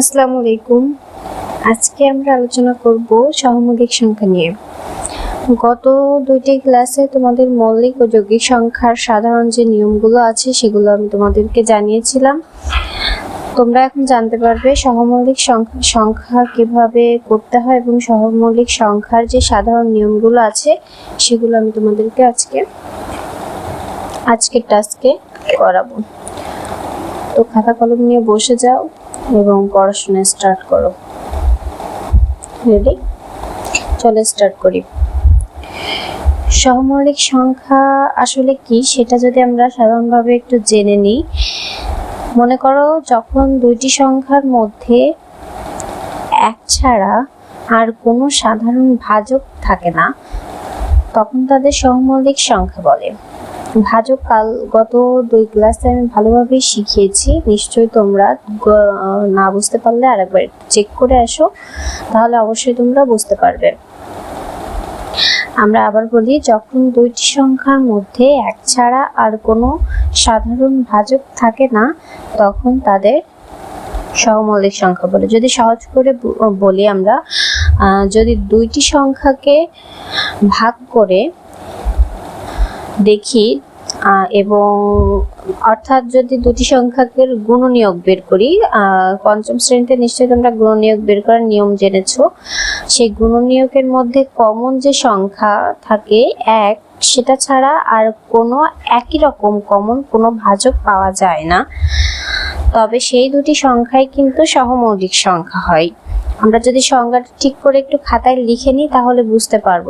আসসালামু আলাইকুম। আজকে আমরা আলোচনা করব সহমৌলিক সংখ্যা নিয়ে। গত দুইটি ক্লাসে তোমাদের মৌলিক ও যৌগিক সংখ্যার সাধারণ যে নিয়মগুলো আছে, সেগুলো আমি তোমাদেরকে জানিয়েছিলাম। তোমরা এখন জানতে পারবে সহমৌলিক সংখ্যা সংখ্যা কীভাবে করতে হয় এবং সহমৌলিক সংখ্যার যে সাধারণ নিয়মগুলো আছে, সেগুলো আমি তোমাদেরকে আজকে, আজকের টাস্কে করাবো। তো খাতা কলম নিয়ে বসে যাও। এবং পড়াশোনা স্টার্ট করো। রেডি চলো স্টার্ট করি। সহমৌলিক সংখ্যা আসলে কি? সেটা যদি আমরা সাধারণভাবে একটু জেনে নিই, মনে করো যখন দুইটি সংখ্যার মধ্যে এক ছাড়া আর কোনো সাধারণ ভাজক থাকে না, তখন তাদের সহমৌলিক সংখ্যা বলে। ভাজক কাল গত দুই ক্লাসে আমি ভালোভাবে শিখিয়েছি। নিশ্চয়ই তোমরা না বুঝতে পারলে আরেকবার চেক করে আসো, তাহলে অবশ্যই তোমরা বুঝতে পারবে। আমরা আবার বলি, যখন দুইটি সংখ্যার মধ্যে এক ছাড়া আর কোনো সাধারণ ভাজক থাকে না, তখন তাদের সহমৌলিক সংখ্যা বলে। যদি সহজ করে বলি আমরা যদি দুইটি সংখ্যাকে ভাগ করে দেখি এবং অর্থাৎ যদি দুটি সংখ্যাকে গুণনীয়ক বের করি পঞ্চম শ্রেণীতে নিশ্চয়ই তোমরা গুণনীয়ক বের করার নিয়ম জেনেছো। সেই গুণনীয়কের মধ্যে কমন যে সংখ্যা থাকে এক, সেটা ছাড়া আর কোনো একই রকম কমন কোনো ভাজক পাওয়া যায় না। তবে সেই দুটি সংখ্যাই কিন্তু সহমৌলিক সংখ্যা হয়। আমরা যদি সংজ্ঞাটা ঠিক করে একটু খাতায় লিখে নিই, তাহলে বুঝতে পারব।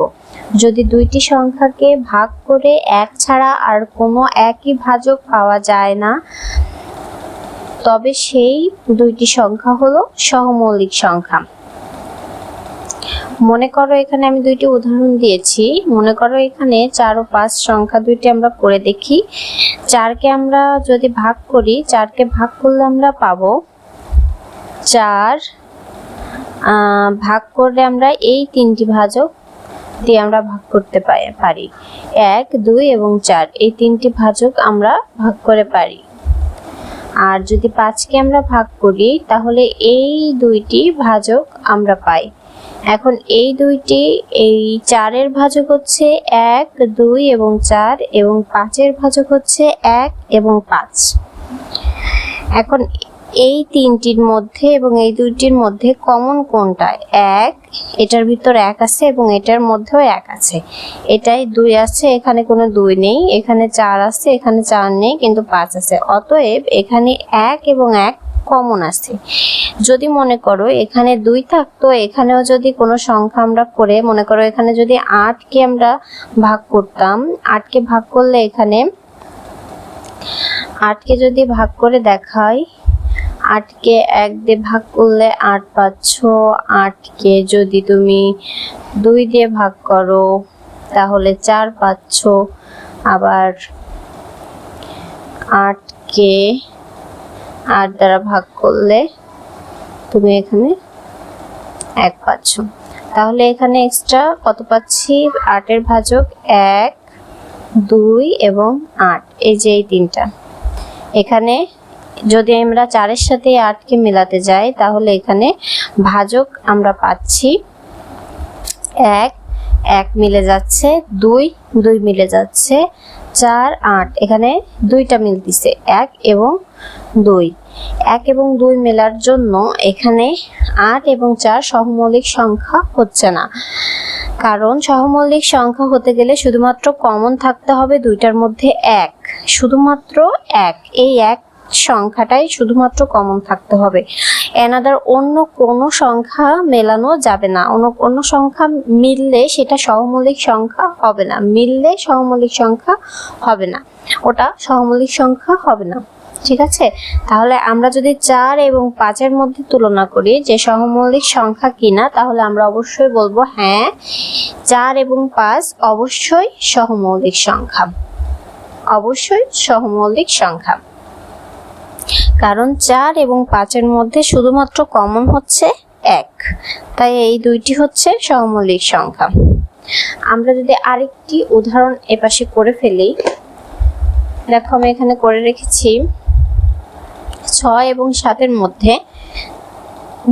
যদি দুইটি সংখ্যাকে ভাগ করে এক ছাড়া আর কোনো একই ভাজক পাওয়া যায় না, তবে সেই দুইটি সংখ্যা হলো সহমৌলিক সংখ্যা। মনে করো এখানে আমি দুইটি উদাহরণ দিয়েছি। মনে করো এখানে চার ও পাঁচ সংখ্যা দুইটি আমরা করে দেখি। চারকে আমরা যদি ভাগ করি, চারকে ভাগ করলে আমরা পাবো চার ভাগ করলে আমরা এই তিনটি ভাজক দিয়ে আমরা ভাগ করতে পারি। এক, দুই এবং চার, এই তিনটি ভাজক আমরা ভাগ করে পারি। আর যদি পাঁচকে আমরা ভাগ করি, তাহলে এই দুইটি ভাজক আমরা পাই। এখন এই দুইটি, এই চারের ভাজক হচ্ছে এক, দুই এবং চার এবং পাঁচের ভাজক হচ্ছে এক এবং পাঁচ। এখন এই তিনটির মধ্যে এবং এই দুইটির মধ্যে কমন কোনটা? এক, এটার ভিতর এক আছে এবং এটার মধ্যেও এক আছে। এটাই দুই আছে, এখানে কোনো দুই নেই, এখানে চার আছে, এখানে চার নেই, কিন্তু পাঁচ আছে। অতএব এখানে এক এবং এক কমন আছে। যদি মনে করো এখানে দুই থাকতো, এখানেও যদি কোনো সংখ্যা আমরা করে, মনে করো এখানে যদি আটকে আমরা ভাগ করতাম আটকে ভাগ করলে এখানে আটকে যদি ভাগ করে দেখাই আটকে এক দিয়ে ভাগ করলে আট পাচ্ছ। আটকে যদি তুমি দুই দিয়ে ভাগ করো, তাহলে চার পাচ্ছ। আবার আটকে আট দ্বারা ভাগ করলে তুমি এখানে এক পাচ্ছ। তাহলে এখানে এক্সট্রা কত পাচ্ছি? আটের ভাজক এক, দুই এবং আট। এই যে এই তিনটা। এখানে যদি আমরা চারের সাথে আটকে মেলাতে যাই, তাহলে এখানে ভাজক আমরা পাচ্ছি এক এক মিলে যাচ্ছে দুই দুই মিলে যাচ্ছে চার, আট। এখানে দুইটা মিলতিছে, এক এবং দুই। এক এবং দুই মেলার জন্য এখানে আট এবং চার সহমৌলিক সংখ্যা হচ্ছে না। কারণ সহমৌলিক সংখ্যা হতে গেলে শুধুমাত্র কমন থাকতে হবে দুইটার মধ্যে এক। শুধুমাত্র এক। এই এক সংখ্যাটাই শুধুমাত্র কমন থাকতে হবে। এনাদার অন্য কোনো সংখ্যা মেলানো যাবে না। অন্য অন্য সংখ্যা মিললে সেটা সহমৌলিক সংখ্যা হবে না। মিললে সহমৌলিক সংখ্যা হবে না। ওটা সহমৌলিক সংখ্যা হবে না। ঠিক আছে? তাহলে আমরা যদি চার এবং পাঁচের মধ্যে তুলনা করি যে সহমৌলিক সংখ্যা কিনা, তাহলে আমরা অবশ্যই বলব হ্যাঁ চার এবং পাঁচ অবশ্যই সহমৌলিক সংখ্যা। অবশ্যই সহমৌলিক সংখ্যা। কারণ চার এবং পাঁচের মধ্যে শুধুমাত্র কমন হচ্ছে এক। তাই এই দুইটি হচ্ছে সহমৌলিক সংখ্যা। আমরা যদি আরেকটি উদাহরণ এপাশে করে ফেলি, দেখো আমি এখানে করে রেখেছি ছয় এবং সাতের মধ্যে।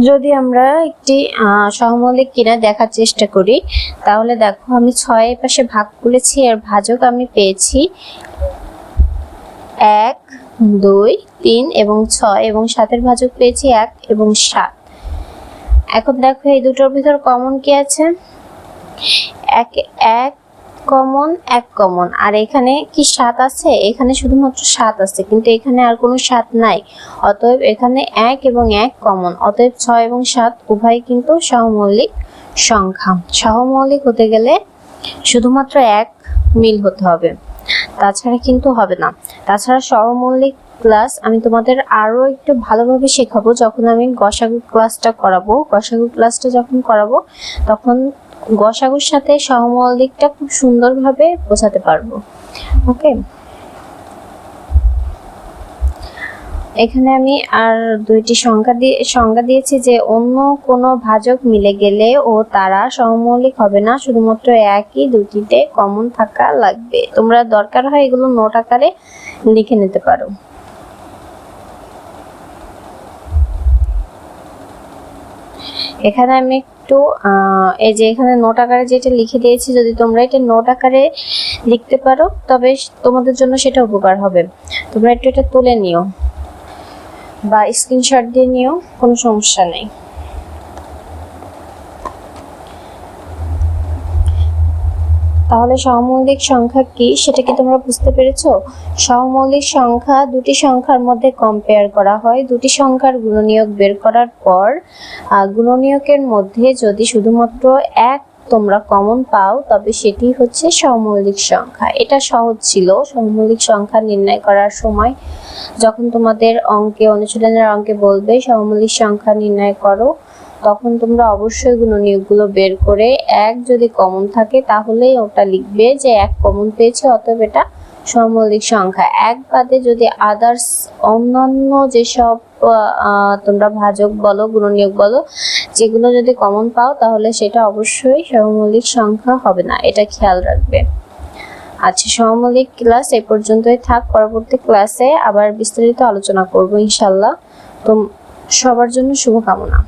যদি আমরা একটি সহমৌলিক কিনা দেখার চেষ্টা করি, তাহলে দেখো আমি ছয় পাশে ভাগ করেছি আর ভাজক আমি পেয়েছি এক দুই, তিন এবং ছয় এবং সাতের ভাজক পেয়েছি এক এবং সাত। এখন দেখো এই দুটোর ভিতর কমন কি আছে? এক এক কমন এক কমন আর এখানে কি সাত আছে? এখানে শুধুমাত্র সাত আছে, কিন্তু এখানে আর কোনো সাত নাই। অতএব এখানে এক এবং এক কমন অতএব ছয় এবং সাত উভয় কিন্তু সহমৌলিক সংখ্যা। সহমৌলিক হতে গেলে শুধুমাত্র এক মিল হতে হবে। তাছাড়া কিন্তু হবে না। তাছাড়া সর্বমৌলিক ক্লাস আমি তোমাদের আরও একটু ভালোভাবে শেখাবো। যখন আমি গসাগু ক্লাসটা করাবো, গসাগু ক্লাসটা যখন করাবো, তখন গসাগুর সাথে সহমৌলিকটা খুব সুন্দরভাবে বোঝাতে পারব। ওকে এখানে আমি আর দুইটি সংখ্যা দিয়ে সংজ্ঞা দিয়েছি যে অন্য কোনো ভাজক মিলে গেলে ও তারা সহমৌলিক হবে না, শুধুমাত্র একই দুটিতে কমন থাকা লাগবে। তোমরা দরকার হয় এগুলো নোট আকারে লিখে নিতে পারো। এখানে আমি একটু এই যে এখানে নোট আকারে যেটা লিখে দিয়েছি, যদি তোমরা এটা নোট আকারে লিখতে পারো, তবে তোমাদের জন্য সেটা উপকার হবে। তোমরা একটু এটা তুলে নিও। বা স্ক্রিনশট দিয়ে নিও, কোনো সমস্যা নেই। তাহলে সহমৌলিক সংখ্যা কি সেটা কি তোমরা বুঝতে পেরেছ? সহমৌলিক সংখ্যা দুটি সংখ্যার মধ্যে কম্পেয়ার করা হয়। দুটি সংখ্যার গুণনীয়ক বের করার পর গুণনীয়কের মধ্যে যদি শুধুমাত্র এক তোমরা কমন পাও, তবে সেটি হচ্ছে সহমৌলিক সংখ্যা। এটা সহজ ছিল। সহমৌলিক সংখ্যা নির্ণয় করার সময় যখন তোমাদের অঙ্কে, অনুশীলনের অঙ্কে বলবে সহমৌলিক সংখ্যা নির্ণয় করো, তখন তোমরা অবশ্যই গুণনীয়কগুলো বের করে এক যদি কমন থাকে, তাহলে ওটা লিখবে যে এক কমন পেয়েছে, অতএব এটা সমৌলিক সংখ্যা। এক বাদে যদি আদার্স অন্যান্য যেসব তোমরা ভাজক বলো, গুণনীয়ক বলো, যেগুলো যদি কমন পাও, তাহলে সেটা অবশ্যই সমমৌলিক সংখ্যা হবে না। এটা খেয়াল রাখবে। আচ্ছা সমমৌলিক ক্লাস এ পর্যন্তই থাক। পরবর্তী ক্লাসে আবার বিস্তারিত আলোচনা করব ইনশাল্লাহ তো সবার জন্য শুভকামনা।